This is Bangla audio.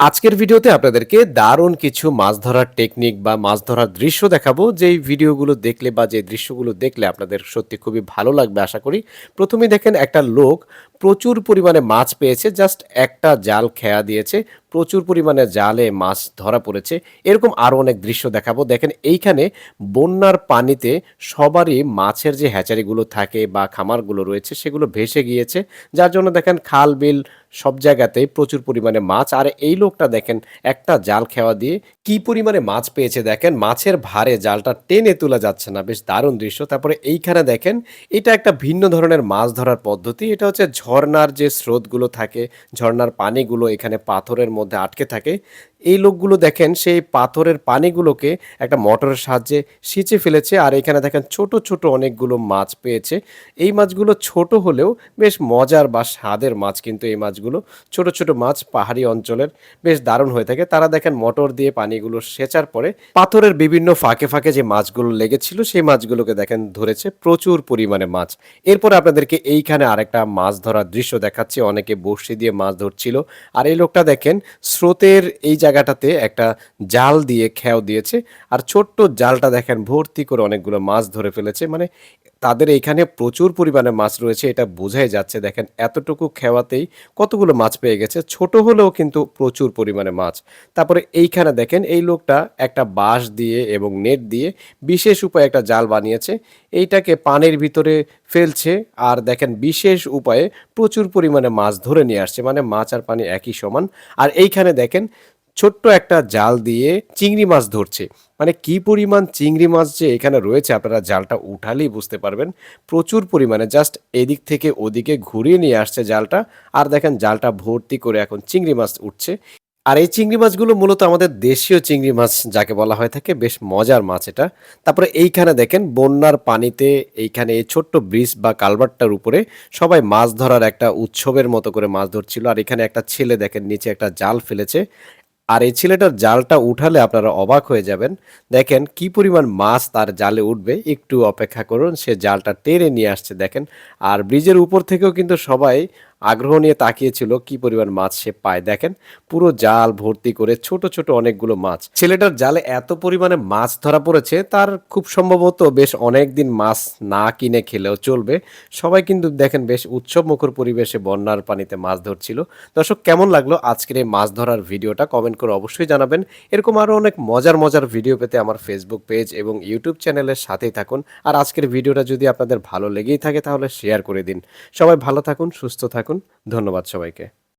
আজকের ভিডিওতে আপনাদেরকে দারুণ কিছু মাছ ধরার টেকনিক বা মাছ ধরার দৃশ্য দেখাবো। যেই ভিডিওগুলো দেখলে বা যে দৃশ্যগুলো দেখলে আপনাদের সত্যি খুবই ভালো লাগবে, আশা করি। প্রথমে দেখেন একটা লোক প্রচুর পরিমাণে মাছ পেয়েছে জাস্ট একটা জাল খেয়া দিয়েছে, প্রচুর পরিমাণে জালে মাছ ধরা পড়েছে। এরকম আরও অনেক দৃশ্য দেখাবো। দেখেন এইখানে বন্যার পানিতে সবারই মাছের যে হ্যাচারিগুলো থাকে বা খামারগুলো রয়েছে, সেগুলো ভেসে গিয়েছে। যার জন্য দেখেন খাল, বিল সব জায়গাতেই প্রচুর পরিমাণে মাছ। আর এই লোকটা দেখেন একটা জাল খেওয়া দিয়ে কি পরিমাণে মাছ পেয়েছে দেখেন। মাছের ভারে জালটা টেনে তোলা যাচ্ছে না, বেশ দারুণ দৃশ্য। তারপরে এইখানে দেখেন এটা একটা ভিন্ন ধরনের মাছ ধরার পদ্ধতি। এটা হচ্ছে ঝর্ণার যে স্রোতগুলো থাকে ঝর্নার পানিগুলো এখানে পাথরের মধ্যে আটকে থাকে এই লোকগুলো দেখেন, সেই পাথরের পানিগুলোকে একটা মোটরের সাহায্যে সিঁচে ফেলেছে আর এখানে দেখেন ছোট ছোট অনেকগুলো মাছ পেয়েছে। এই মাছগুলো ছোট হলেও বেশ মজার বা স্বাদের মাছ কিন্তু এই মাছগুলো। ছোট ছোট মাছ পাহাড়ি অঞ্চলের বেশ দারুণ হয়ে থাকে। তারা দেখেন মোটর দিয়ে পানিগুলো সেচার পরে পাথরের বিভিন্ন ফাঁকে ফাঁকে যে মাছগুলো লেগেছিল, সেই মাছগুলোকে দেখেন ধরেছে প্রচুর পরিমাণে মাছ। এরপর আপনাদেরকে এইখানে আরেকটা মাছ ধরার দৃশ্য দেখাচ্ছি। অনেকে বড়শি দিয়ে মাছ ধরছিল। আর এই লোকটা দেখেন স্রোতের এই জায়গাটাতে একটা জাল দিয়ে খেয়াও দিয়েছে। আর ছোট্ট জালটা দেখেন, ভর্তি করে অনেকগুলো মাছ ধরে ফেলেছে। মানে তাদের এইখানে প্রচুর পরিমাণে মাছ রয়েছে, এটা বোঝাই যাচ্ছে। দেখেন, এতটুকু খেওয়াতেই কতগুলো মাছ পেয়ে গেছে। ছোট হলেও কিন্তু প্রচুর পরিমাণে মাছ। তারপরে এইখানে দেখেন, এই লোকটা একটা বাঁশ দিয়ে এবং নেট দিয়ে বিশেষ উপায়ে একটা জাল বানিয়েছে। এইটাকে পানির ভিতরে ফেলছে আর দেখেন, বিশেষ উপায়ে প্রচুর পরিমাণে মাছ ধরে নিয়ে আসছে। মানে মাছ আর পানি একই সমান। আর এইখানে দেখেন ছোট্ট একটা জাল দিয়ে চিংড়ি মাছ ধরছে। মানে কি পরিমাণ চিংড়ি মাছ যে এখানে রয়েছে, আপনারা জালটা উঠালেই বুঝতে পারবেন। প্রচুর পরিমাণে জাস্ট এদিক থেকে ওদিকে ঘুরিয়ে নিয়ে আসছে জালটা। আর দেখেন জালটা ভর্তি করে এখন চিংড়ি মাছ উঠছে। আর এই চিংড়ি মাছগুলো মূলত আমাদের দেশীয় চিংড়ি মাছ যাকে বলা হয়ে থাকে, বেশ মজার মাছ এটা। তারপরে এইখানে দেখেন বন্যার পানিতে এইখানে এই ছোট্ট ব্রিজ বা কালভারটার উপরে সবাই মাছ ধরার একটা উৎসবের মতো করে মাছ ধরছিল। আর এখানে একটা ছেলে দেখেন নিচে একটা জাল ফেলেছে। আর এই ছেলেটার জালটা উঠালে আপনারা অবাক হয়ে যাবেন। দেখেন কি পরিমাণ মাছ তার জালে উঠবে। একটু অপেক্ষা করুন, সে জালটা টেনে নিয়ে আসছে, দেখেন। আর ব্রিজের উপর থেকেও কিন্তু সবাই আগ্রহ নিয়ে তাকিয়েছিল, কি পরিমাণ মাছ সে পায়। দেখেন, পুরো জাল ভর্তি করে ছোট ছোট অনেকগুলো মাছ। ছেলেটার জালে এত পরিমাণে মাছ ধরা পড়েছে, তার খুব সম্ভবত বেশ অনেক দিন মাছ না কিনে খেলেও চলবে। সবাই কিন্তু দেখেন বেশ উৎসব মুখর পরিবেশে বন্যার পানিতে মাছ ধরছিল। দর্শক, কেমন লাগল আজকের এই মাছ ধরার ভিডিওটা? কমেন্ট করে অবশ্যই জানাবেন। এরকম আরও অনেক মজার মজার ভিডিও পেতে আমার ফেসবুক পেজ এবং ইউটিউব চ্যানেলের সাথেই থাকুন। আর আজকের ভিডিওটা যদি আপনাদের ভালো লেগেই থাকে, তাহলে শেয়ার করে দিন। সবাই ভালো থাকুন, সুস্থ থাকুন। ধন্যবাদ সবাইকে।